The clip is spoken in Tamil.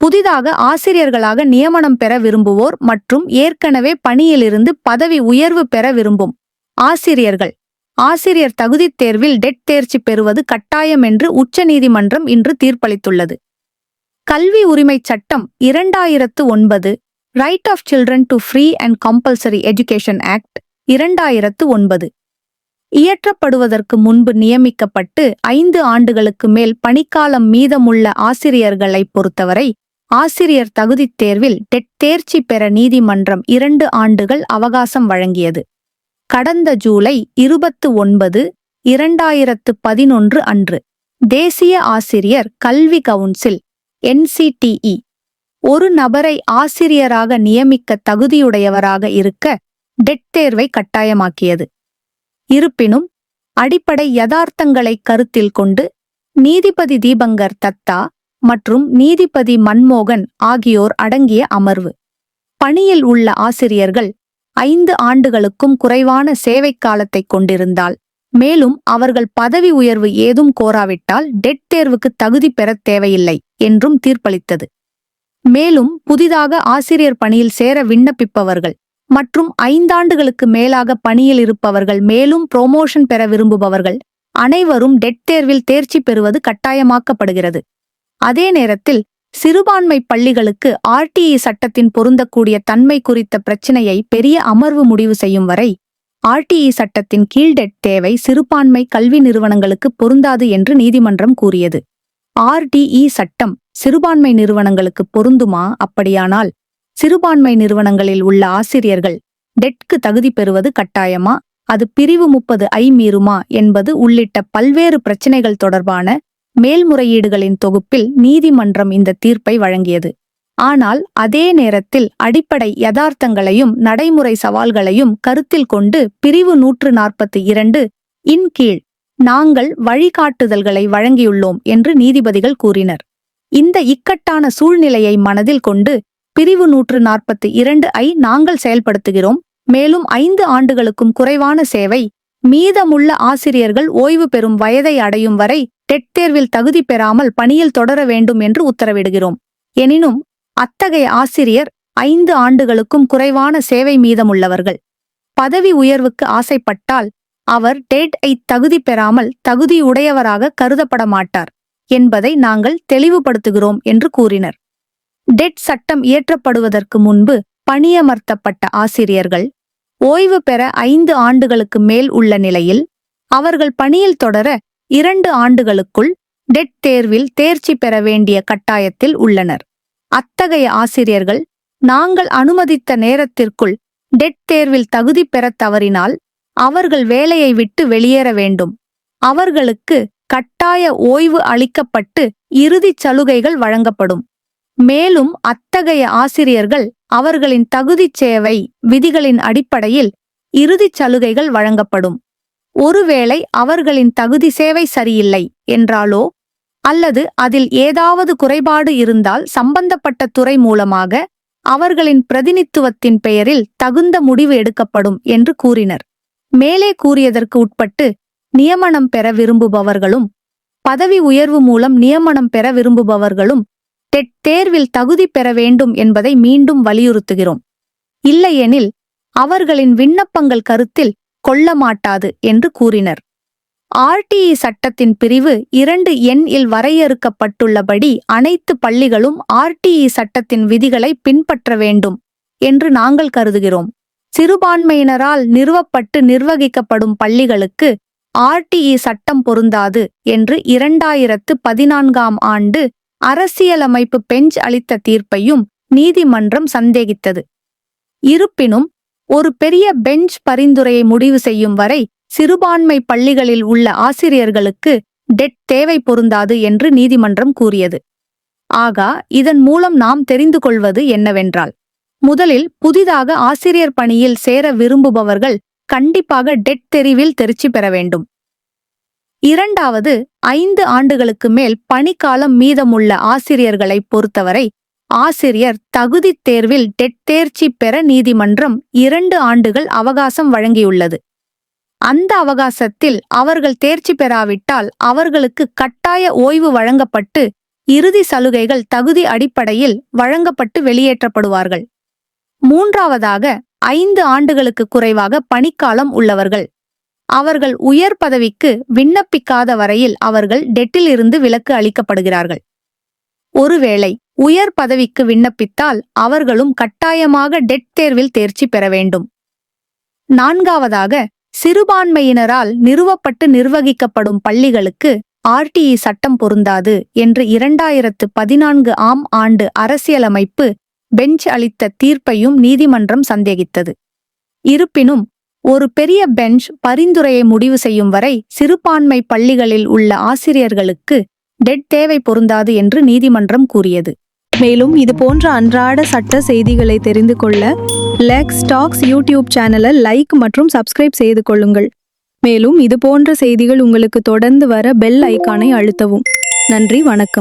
புதிதாக ஆசிரியர்களாக நியமனம் பெற விரும்புவோர் மற்றும் ஏற்கனவே பணியிலிருந்து பதவி உயர்வு பெற விரும்பும் ஆசிரியர்கள். ஆசிரியர் தகுதித் தேர்வில் டெட் தேர்ச்சி பெறுவது கட்டாயம் என்று உச்சநீதிமன்றம் இன்று தீர்ப்பளித்துள்ளது. கல்வி உரிமைச் சட்டம் இரண்டாயிரத்து ஒன்பது right of children to free and compulsory education act இரண்டாயிரத்து ஒன்பது. இயற்றப்படுவதற்கு முன்பு நியமிக்கப்பட்டு ஐந்து ஆண்டுகளுக்கு மேல் பணிக்காலம் மீதமுள்ள ஆசிரியர்களைப் பொறுத்தவரை ஆசிரியர் தகுதித் தேர்வில் டெட் தேர்ச்சி பெற நீதிமன்றம் இரண்டு ஆண்டுகள் அவகாசம் வழங்கியது. கடந்த ஜூலை இருபத்து ஒன்பது இரண்டாயிரத்து பதினொன்று அன்று தேசிய ஆசிரியர் கல்வி கவுன்சில் என்சிடிஇ ஒரு நபரை ஆசிரியராக நியமிக்க தகுதியுடையவராக இருக்க டெட் தேர்வை கட்டாயமாக்கியது. இருப்பினும் அடிப்படை யதார்த்தங்களை கருத்தில் கொண்டு நீதிபதி தீபங்கர் தத்தா மற்றும் நீதிபதி மன்மோகன் ஆகியோர் அடங்கிய அமர்வு. பணியில் உள்ள ஆசிரியர்கள் ஐந்து ஆண்டுகளுக்கும் குறைவான சேவைக் காலத்தை கொண்டிருந்தால் மேலும் அவர்கள் பதவி உயர்வு ஏதும் கோராவிட்டால் டெட் தேர்வுக்கு தகுதி பெறத் தேவையில்லை என்றும் தீர்ப்பளித்தது. மேலும் புதிதாக ஆசிரியர் பணியில் சேர விண்ணப்பிப்பவர்கள் மற்றும் ஐந்தாண்டுகளுக்கு மேலாக பணியில் இருப்பவர்கள் மேலும் புரோமோஷன் பெற விரும்புபவர்கள் அனைவரும் டெட் தேர்வில் தேர்ச்சி பெறுவது கட்டாயமாக்கப்படுகிறது. அதே நேரத்தில் சிறுபான்மை பள்ளிகளுக்கு ஆர்டிஇ சட்டத்தின் பொருந்தக்கூடிய தன்மை குறித்த பிரச்சினையை பெரிய அமர்வு முடிவு செய்யும் வரை ஆர்டிஇ சட்டத்தின் கீழ் டெட் தேவை சிறுபான்மை கல்வி நிறுவனங்களுக்கு பொருந்தாது என்று நீதிமன்றம் கூறியது. ஆர்டிஇ சட்டம் சிறுபான்மை நிறுவனங்களுக்கு பொருந்துமா? அப்படியானால் சிறுபான்மை நிறுவனங்களில் உள்ள ஆசிரியர்கள் டெட்க்கு தகுதி பெறுவது கட்டாயமா? அது பிரிவு முப்பது ஐ மீறுமா? என்பது உள்ளிட்ட பல்வேறு பிரச்சினைகள் தொடர்பான மேல்முறையீடுகளின் தொகுப்பில் நீதிமன்றம் இந்த தீர்ப்பை வழங்கியது. ஆனால் அதே நேரத்தில் அடிப்படை யதார்த்தங்களையும் நடைமுறை சவால்களையும் கருத்தில் கொண்டு பிரிவு நூற்று நாற்பத்தி இரண்டு இன் கீழ் நாங்கள் வழிகாட்டுதல்களை வழங்கியுள்ளோம் என்று நீதிபதிகள் கூறினர். இந்த இக்கட்டான சூழ்நிலையை மனதில் கொண்டு பிரிவு நூற்று நாற்பத்தி இரண்டு ஐ நாங்கள் செயல்படுத்துகிறோம். மேலும் ஐந்து ஆண்டுகளுக்கும் குறைவான சேவை மீதமுள்ள ஆசிரியர்கள் ஓய்வு பெறும் வயதை அடையும் வரை டெட் தேர்வில் தகுதி பெறாமல் பணியில் தொடர வேண்டும் என்று உத்தரவிடுகிறோம். எனினும் அத்தகைய ஆசிரியர் ஐந்து ஆண்டுகளுக்கும் குறைவான சேவை மீதமுள்ளவர்கள். பதவி உயர்வுக்கு ஆசைப்பட்டால் அவர் டெட் ஐ தகுதி பெறாமல் தகுதியுடையவராக கருதப்பட மாட்டார் என்பதை நாங்கள் தெளிவுபடுத்துகிறோம் என்று கூறினர். டெட் சட்டம் இயற்றப்படுவதற்கு முன்பு பணியமர்த்தப்பட்ட ஆசிரியர்கள் ஓய்வு பெற ஐந்து ஆண்டுகளுக்கு மேல் உள்ள நிலையில் அவர்கள் பணியில் தொடர இரண்டு ஆண்டுகளுக்குள் டெட் தேர்வில் தேர்ச்சி பெற வேண்டிய கட்டாயத்தில் உள்ளனர். அத்தகைய ஆசிரியர்கள் நாங்கள் அனுமதித்த நேரத்திற்குள் டெட் தேர்வில் தகுதி பெறத் தவறினால் அவர்கள் வேலையை விட்டு வெளியேற வேண்டும். அவர்களுக்கு கட்டாய ஓய்வு அளிக்கப்பட்டு இறுதிச் சலுகைகள் வழங்கப்படும். மேலும் அத்தகைய ஆசிரியர்கள் அவர்களின் தகுதிச் சேவை விதிகளின் அடிப்படையில் இறுதிச் சலுகைகள் வழங்கப்படும். ஒருவேளை அவர்களின் தகுதி சேவை சரியில்லை என்றாலோ? அல்லது அதில் ஏதாவது குறைபாடு இருந்தால் சம்பந்தப்பட்ட துறை மூலமாக அவர்களின் பிரதிநித்துவத்தின் பெயரில் தகுந்த முடிவு எடுக்கப்படும் என்று கூறினர். மேலே கூறியதற்கு உட்பட்டு நியமனம் பெற விரும்புபவர்களும் பதவி உயர்வு மூலம் நியமனம் பெற விரும்புபவர்களும் டெட் தேர்வில் தகுதி பெற வேண்டும் என்பதை மீண்டும் வலியுறுத்துகிறோம். இல்லையெனில் அவர்களின் விண்ணப்பங்கள் கருத்தில் கொள்ள மாட்டாது என்று கூறினர். ஆர்டிஇ சட்டத்தின் பிரிவு இரண்டு எண் இல் வரையறுக்கப்பட்டுள்ளபடி அனைத்து பள்ளிகளும் ஆர்டிஇ சட்டத்தின் விதிகளை பின்பற்ற வேண்டும் என்று நாங்கள் கருதுகிறோம். சிறுபான்மையினரால் நிறுவப்பட்டு நிர்வகிக்கப்படும் பள்ளிகளுக்கு ஆர்டிஇ சட்டம் பொருந்தாது என்று இரண்டாயிரத்து பதினான்காம் ஆண்டு அரசியலமைப்பு பெஞ்ச் அளித்த தீர்ப்பையும் நீதிமன்றம் சந்தேகித்தது. இருப்பினும் ஒரு பெரிய பெஞ்ச் பரிந்துரையை முடிவு செய்யும் வரை சிறுபான்மை பள்ளிகளில் உள்ள ஆசிரியர்களுக்கு டெட் தேவை பொருந்தாது என்று நீதிமன்றம் கூறியது. ஆகா இதன் மூலம் நாம் தெரிந்து கொள்வது என்னவென்றால் முதலில் புதிதாக ஆசிரியர் பணியில் சேர விரும்புபவர்கள் கண்டிப்பாக டெட் தெரிவில் தேர்ச்சி பெற வேண்டும். இரண்டாவது ஐந்து ஆண்டுகளுக்கு மேல் பணிக்காலம் மீதமுள்ள ஆசிரியர்களைப் பொறுத்தவரை ஆசிரியர் தகுதித் தேர்வில் டெட் தேர்ச்சி பெற நீதிமன்றம் இரண்டு ஆண்டுகள் அவகாசம் வழங்கியுள்ளது. அந்த அவகாசத்தில் அவர்கள் தேர்ச்சி பெறாவிட்டால் அவர்களுக்கு கட்டாய ஓய்வு வழங்கப்பட்டு இறுதி சலுகைகள் தகுதி அடிப்படையில் வழங்கப்பட்டு வெளியேற்றப்படுவார்கள். மூன்றாவதாக ஐந்து ஆண்டுகளுக்கு குறைவாக பணிக்காலம் உள்ளவர்கள். அவர்கள் உயர் பதவிக்கு விண்ணப்பிக்காத வரையில் அவர்கள் டெட்டிலிருந்து விலக்கு அளிக்கப்படுகிறார்கள். ஒருவேளை உயர் பதவிக்கு விண்ணப்பித்தால் அவர்களும் கட்டாயமாக டெட் தேர்வில் தேர்ச்சி பெற வேண்டும். நான்காவதாக சிறுபான்மையினரால் நிறுவப்பட்டு நிர்வகிக்கப்படும் பள்ளிகளுக்கு ஆர்டிஇ சட்டம் பொருந்தாது என்று இரண்டாயிரத்து பதினான்கு ஆம் ஆண்டு அரசியலமைப்பு பெஞ்ச் அளித்த தீர்ப்பையும் நீதிமன்றம் சந்தேகித்தது. இருப்பினும் ஒரு பெரிய பெஞ்ச் பரிந்துரையை முடிவு செய்யும் வரை சிறுபான்மை பள்ளிகளில் உள்ள ஆசிரியர்களுக்கு டெட் தேவை பொருந்தாது என்று நீதிமன்றம் கூறியது. மேலும் இது போன்ற அன்றாட சட்ட செய்திகளை தெரிந்து கொள்ள லெக்ஸ் ஸ்டாக்ஸ் யூடியூப் சேனலை லைக் மற்றும் சப்ஸ்கிரைப் செய்து கொள்ளுங்கள். மேலும் இது போன்ற செய்திகள் உங்களுக்கு தொடர்ந்து வர பெல் ஐக்கானை அழுத்தவும். நன்றி வணக்கம்.